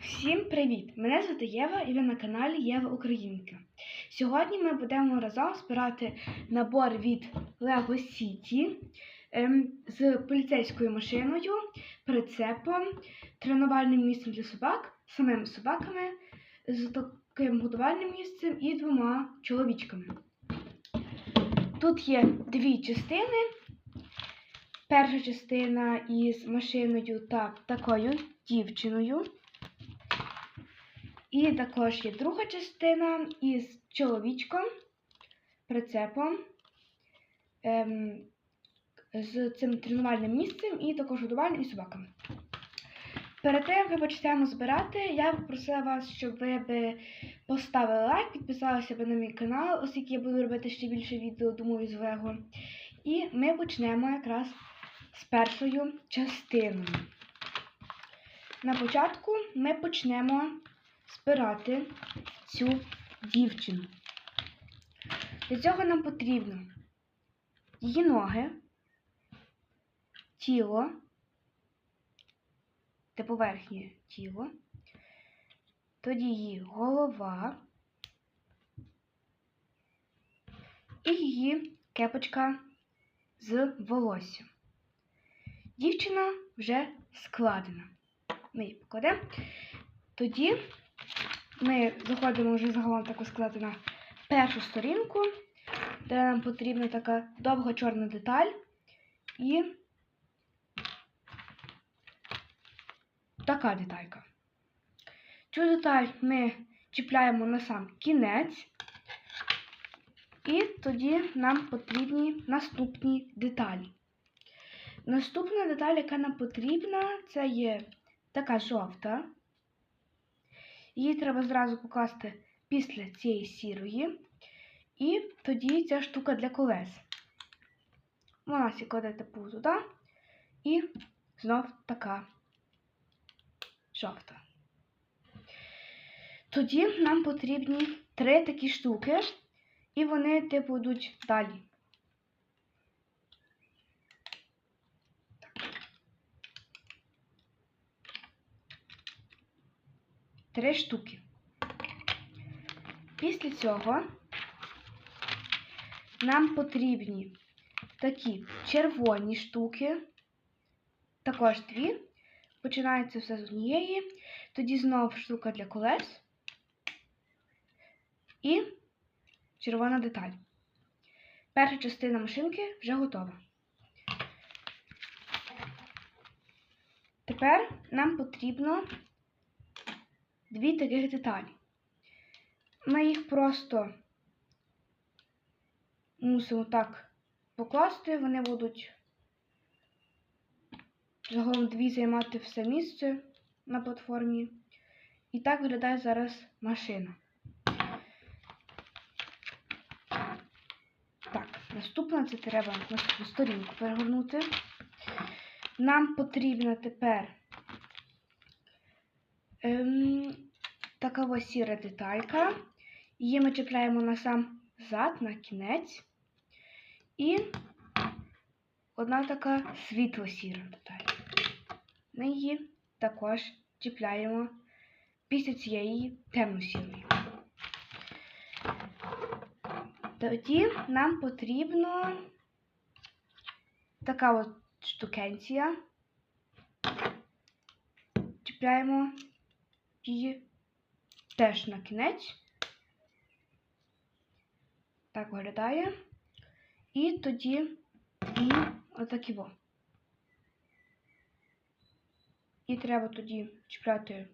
Всім привіт! Мене звати Єва і ви на каналі Єва Українка. Сьогодні ми будемо разом збирати набор від Lego City ем, з поліцейською машиною, прицепом, тренувальним місцем для собак, самими собаками, з таким годувальним місцем і двома чоловічками. Тут є дві частини. Перша частина із машиною та такою дівчиною. І також є друга частина із чоловічком, прицепом, ем, з цим тренувальним місцем і також годувальним і собаками. Перед тим, як ми почнемо збирати, я попросила вас, щоб ви би поставили лайк, підписалися б на мій канал, оскільки я буду робити ще більше відео, думаю, з Лего. І ми почнемо якраз з першою частиною. На початку ми почнемо збирати цю дівчину. Для цього нам потрібно її ноги, тіло, та поверхнє тіло, тоді її голова і її кепочка з волоссям. Дівчина вже складена. Ми її покладемо. Тоді ми заходимо вже загалом таку сказати на першу сторінку, де нам потрібна така довга чорна деталь і така деталька. Цю деталь ми чіпляємо на сам кінець, і тоді нам потрібні наступні деталі. Наступна деталь, яка нам потрібна, це є така жовта. Її треба зразу покласти після цієї сірої. І тоді ця штука для колес. Вона сі кладе типу туди. І знов така жовта. Тоді нам потрібні три такі штуки, і вони типу йдуть далі. Три штуки. Після цього нам потрібні такі червоні штуки, також дві. Починається все з однієї, тоді знову штука для колес і червона деталь. Перша частина машинки вже готова. Тепер нам потрібно дві таких деталі. Ми їх просто мусимо так покласти, вони будуть загалом дві займати все місце на платформі. І так виглядає зараз машина. Так, наступна це треба наступну сторінку перегорнути. Нам потрібна тепер ем, така ось сіра деталька. Її ми чіпляємо на сам зад, на кінець. І одна така світло-сіра деталь. Ми її також чіпляємо після цієї темно-сірої. Тоді нам потрібно така от штукенція. Чіпляємо її теж на кінець. Так виглядає. І тоді і отак його. І треба тоді чіпляти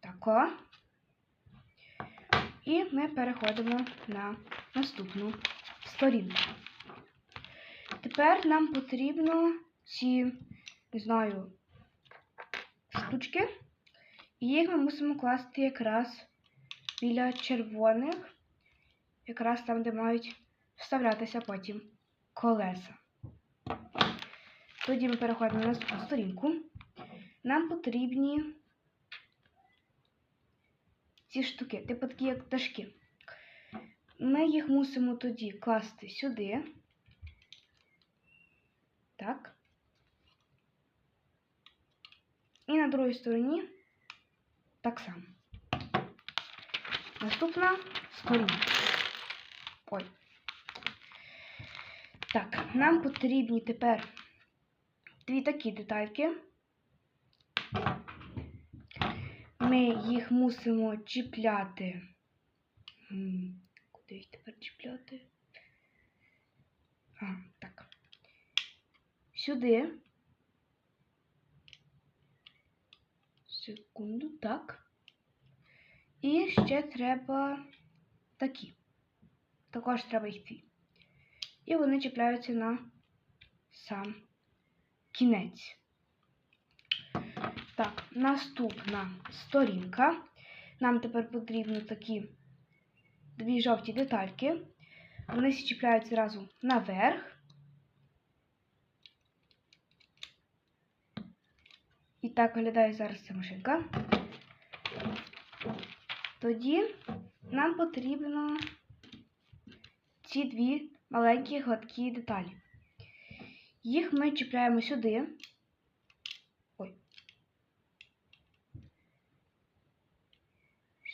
тако. І ми переходимо на наступну сторінку. Тепер нам потрібно ці, не знаю, штучки. І їх ми мусимо класти якраз біля червоних, якраз там, де мають вставлятися потім колеса. Тоді ми переходимо на наступну сторінку. Нам потрібні ці штуки, типу такі як пташки. Ми їх мусимо тоді класти сюди. Так. На другій стороні так само. Наступна сторінка. Ой. Так, нам потрібні тепер дві такі детальки. Ми їх мусимо чіпляти. Куди їх тепер чіпляти? А, так. Сюди. Секунду, так. І ще треба такі. Також треба дві. І вони чіпляються на сам кінець. Так, наступна сторінка. Нам тепер потрібно такі дві жовті детальки. Вони чіпляються зразу наверх. І так виглядає зараз ця машинка. Тоді нам потрібно ці дві маленькі гладкі деталі. Їх ми чіпляємо сюди. Ой.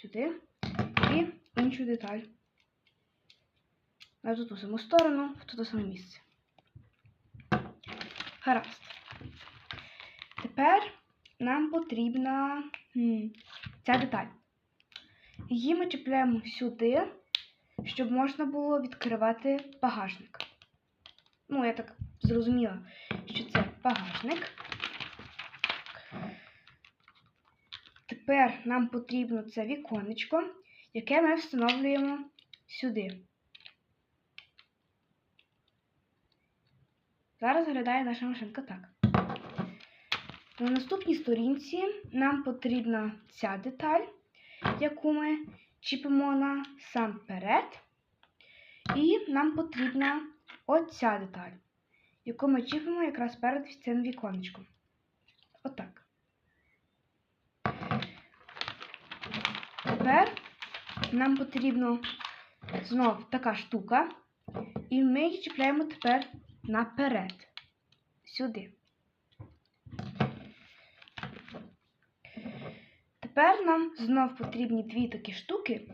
Сюди. І іншу деталь. На ту саму сторону, в ту саме місце. Гаразд. Тепер нам потрібна ця деталь. Її ми чіпляємо сюди, щоб можна було відкривати багажник. Ну, я так зрозуміла, що це багажник. Тепер нам потрібно це віконечко, яке ми встановлюємо сюди. Зараз виглядає наша машинка так. На наступній сторінці нам потрібна ця деталь, яку ми чіпимо на сам перед. І нам потрібна оця деталь, яку ми чіпимо якраз перед цим віконечком. Отак. Тепер нам потрібно знов така штука, і ми її чіпляємо тепер наперед. Сюди. Тепер нам знов потрібні дві такі штуки,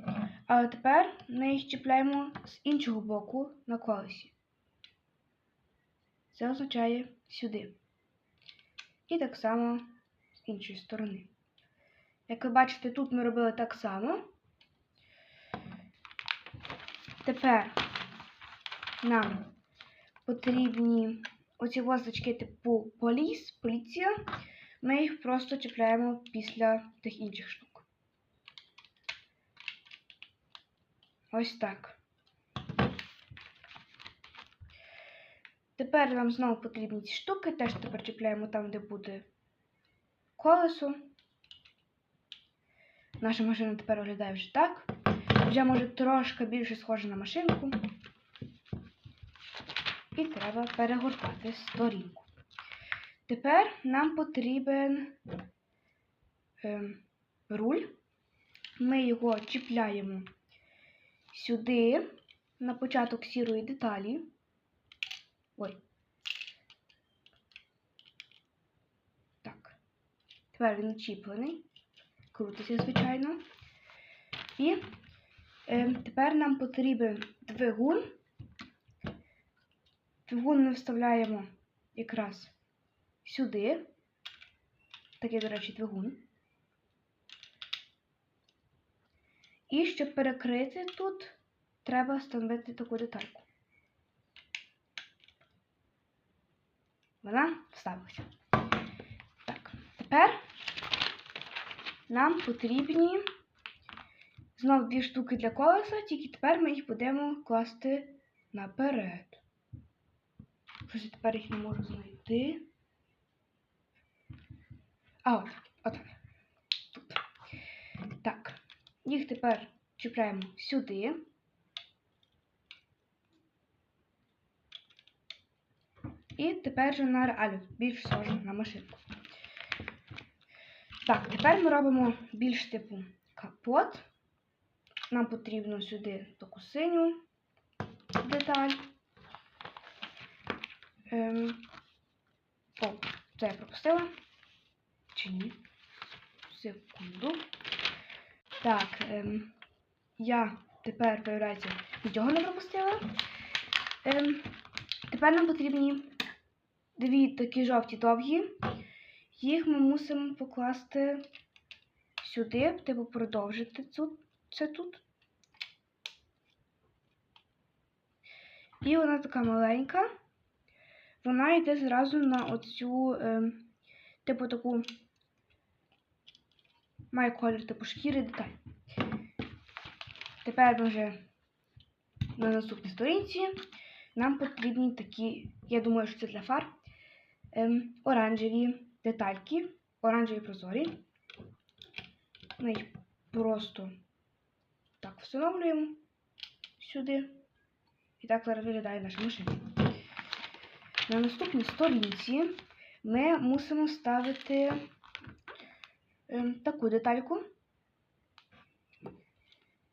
але тепер ми їх чіпляємо з іншого боку на колесі. Це означає сюди. І так само з іншої сторони. Як ви бачите, тут ми робили так само. Тепер нам потрібні оці возочки типу поліс, поліція. Ми їх просто чіпляємо після тих інших штук. Ось так. Тепер нам знову потрібні ці штуки, теж тепер чіпляємо там, де буде колесо. Наша машина тепер виглядає вже так. Вже може трошки більше схожа на машинку. І треба перегортати сторінку. Тепер нам потрібен ем, руль. Ми його чіпляємо сюди, на початок сірої деталі. Ой. Так. Тепер він чіплений. Крутиться, звичайно. І ем, тепер нам потрібен двигун. Двигун ми вставляємо якраз сюди. Такий, до речі, двигун. І щоб перекрити тут, треба встановити таку детальку. Вона вставилася. Так, тепер нам потрібні знов дві штуки для колеса, тільки тепер ми їх будемо класти наперед. Щось я тепер їх не можу знайти. А от, от. Так. Їх тепер чіпляємо сюди. І тепер же на реалю більш схоже на машинку. Так, тепер ми робимо більш типу капот. Нам потрібно сюди таку синю деталь. Ем... О, це я пропустила. Чи ні? секунду. Так, ем, я тепер, виявляється, нічого не пропустила. Ем, тепер нам потрібні дві такі жовті довгі. Їх ми мусимо покласти сюди, типу продовжити цю, це тут. І вона така маленька. Вона йде зразу на оцю, ем, типу таку, має колір типу шкіри деталь. Тепер ми вже на наступній сторінці нам потрібні такі, я думаю, що це для фар, ем, оранжеві детальки, оранжеві прозорі. Ми їх просто так встановлюємо сюди. І так зараз виглядає наша машина. На наступній сторінці ми мусимо ставити таку детальку.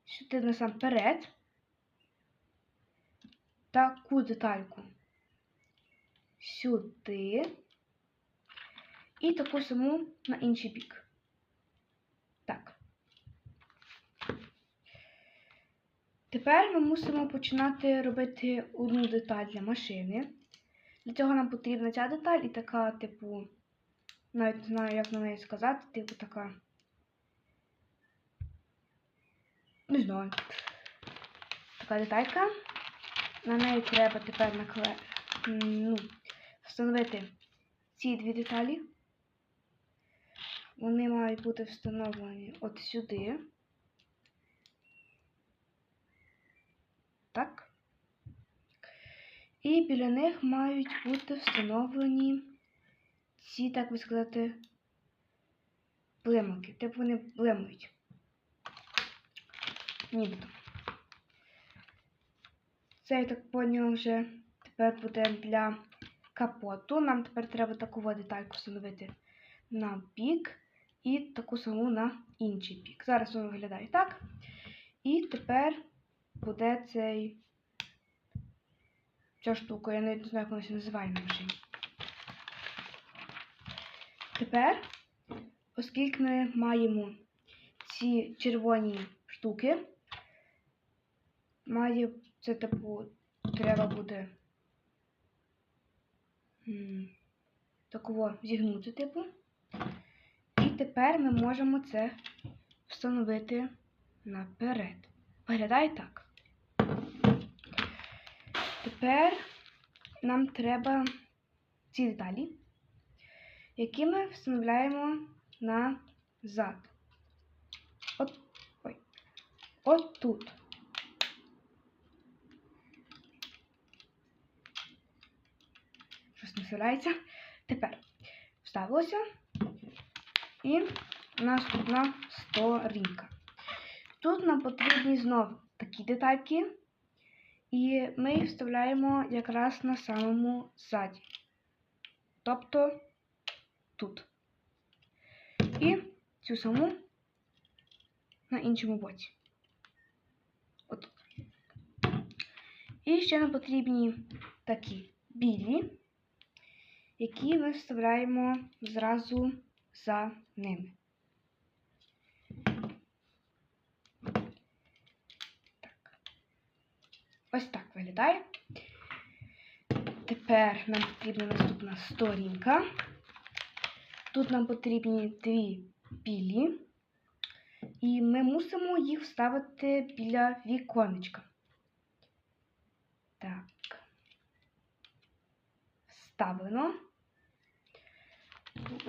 Сюди насамперед. Таку детальку. Сюди. І таку саму на інший бік. Так. Тепер ми мусимо починати робити одну деталь для машини. Для цього нам потрібна ця деталь і така, типу, навіть не знаю, як на неї сказати, типу така. Не знаю. Така деталька. На неї треба тепер накле... ну, встановити ці дві деталі. Вони мають бути встановлені от сюди. Так. І біля них мають бути встановлені ці, так би сказати, блималки. Типу вони блимають. Нібито. Це, я так поняла, вже тепер буде для капоту. Нам тепер треба таку детальку встановити на бік і таку саму на інший бік. Зараз воно виглядає так. І тепер буде цей ця штука, я не знаю, як вона називає на машині. Тепер, оскільки ми маємо ці червоні штуки, має це типу треба буде такого зігнути, типу. І тепер ми можемо це встановити наперед. Виглядає так. Тепер нам треба ці деталі, які ми встановляємо назад. От, ой, от тут. Щось не вставляється. Тепер вставилося. І наступна сторінка. Тут нам потрібні знов такі детальки. І ми їх вставляємо якраз на самому ззаді. Тобто тут. І цю саму на іншому боці. Отут. І ще нам потрібні такі білі, які ми вставляємо зразу за ними. Так. Ось так виглядає. Тепер нам потрібна наступна сторінка. Тут нам потрібні дві білі, і ми мусимо їх вставити біля віконечка. Так. Вставлено.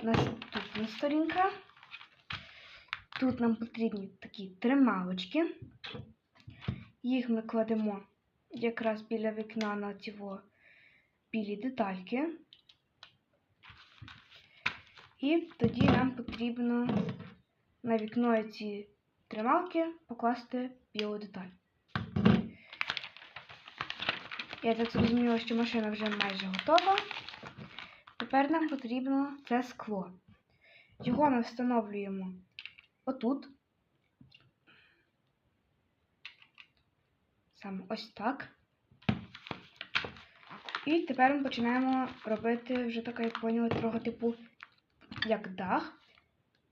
Наступна сторінка. Тут нам потрібні такі трималочки. Їх ми кладемо якраз біля вікна на ці білі детальки. І тоді нам потрібно на вікно ці трималки покласти білу деталь. Я так зрозуміла, що машина вже майже готова. Тепер нам потрібно це скло. Його ми встановлюємо отут. Саме ось так. І тепер ми починаємо робити вже таке, як поняли, трохи типу як дах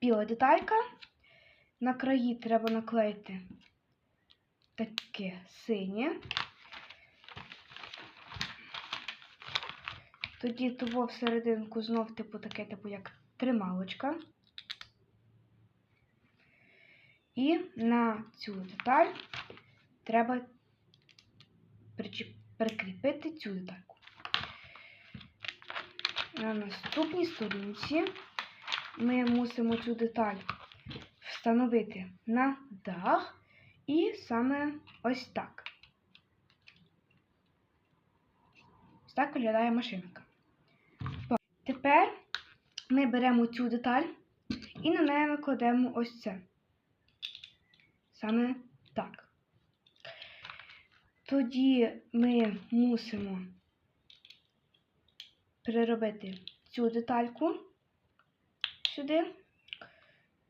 біла деталька. На краї треба наклеїти таке синє. Тоді того всерединку знов типу таке, типу як трималочка. І на цю деталь треба прикріпити цю детальку. На наступній сторінці ми мусимо цю деталь встановити на дах і саме ось так. Ось так виглядає машинка. Тепер ми беремо цю деталь і на неї кладемо ось це. Саме так. Тоді ми мусимо переробити цю детальку сюди.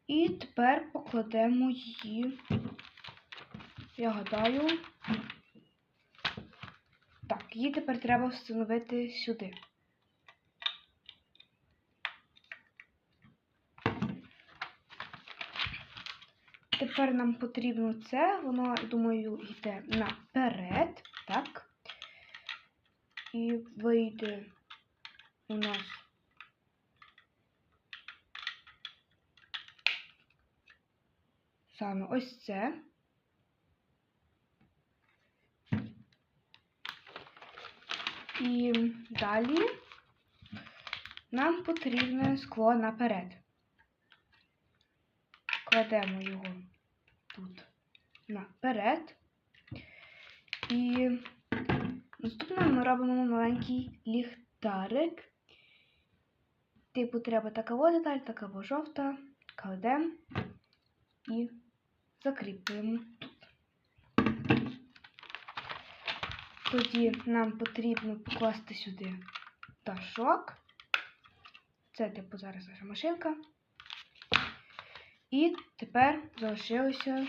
І тепер покладемо її, я гадаю. Так, її тепер треба встановити сюди. Тепер нам потрібно це, воно, думаю, йде наперед, так? І вийде у нас саме ось це. І далі нам потрібне скло наперед. Кладемо його тут наперед. І наступне ми робимо маленький ліхтарик. Типу треба така деталь, така жовта. Кладемо і закріплюємо. Тоді нам потрібно покласти сюди ташок. Це, типу, зараз наша машинка. І тепер залишилося.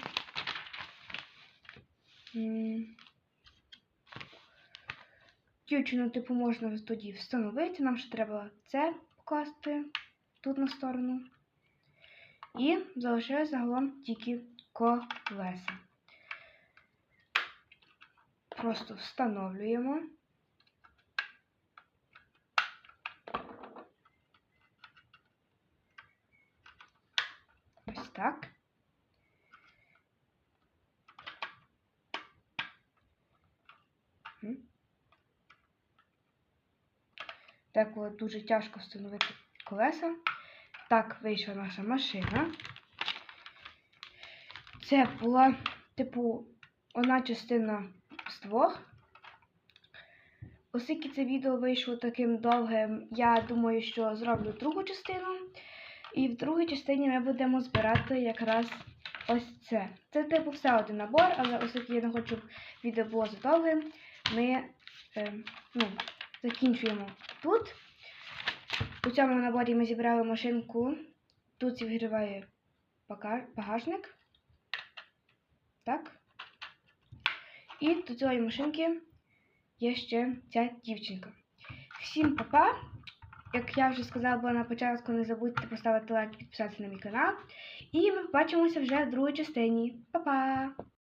Дівчину, типу, можна тоді встановити. Нам ще треба це покласти тут на сторону. І залишилось загалом тільки колеса. Просто встановлюємо. Ось так. Так дуже тяжко встановити колеса. Так вийшла наша машина. Це була, типу, одна частина з двох. Оскільки це відео вийшло таким довгим, я думаю, що зроблю другу частину. І в другій частині ми будемо збирати якраз ось це. Це типу все один набор, але оскільки я не хочу, щоб відео було задовгим, ми е, ну, закінчуємо тут. У цьому наборі ми зібрали машинку. Тут зігріває багажник. Так. І до цієї машинки є ще ця дівчинка. Всім па-па! Як я вже сказала на початку, не забудьте поставити лайк і підписатися на мій канал. І ми побачимося вже в другій частині. Па-па!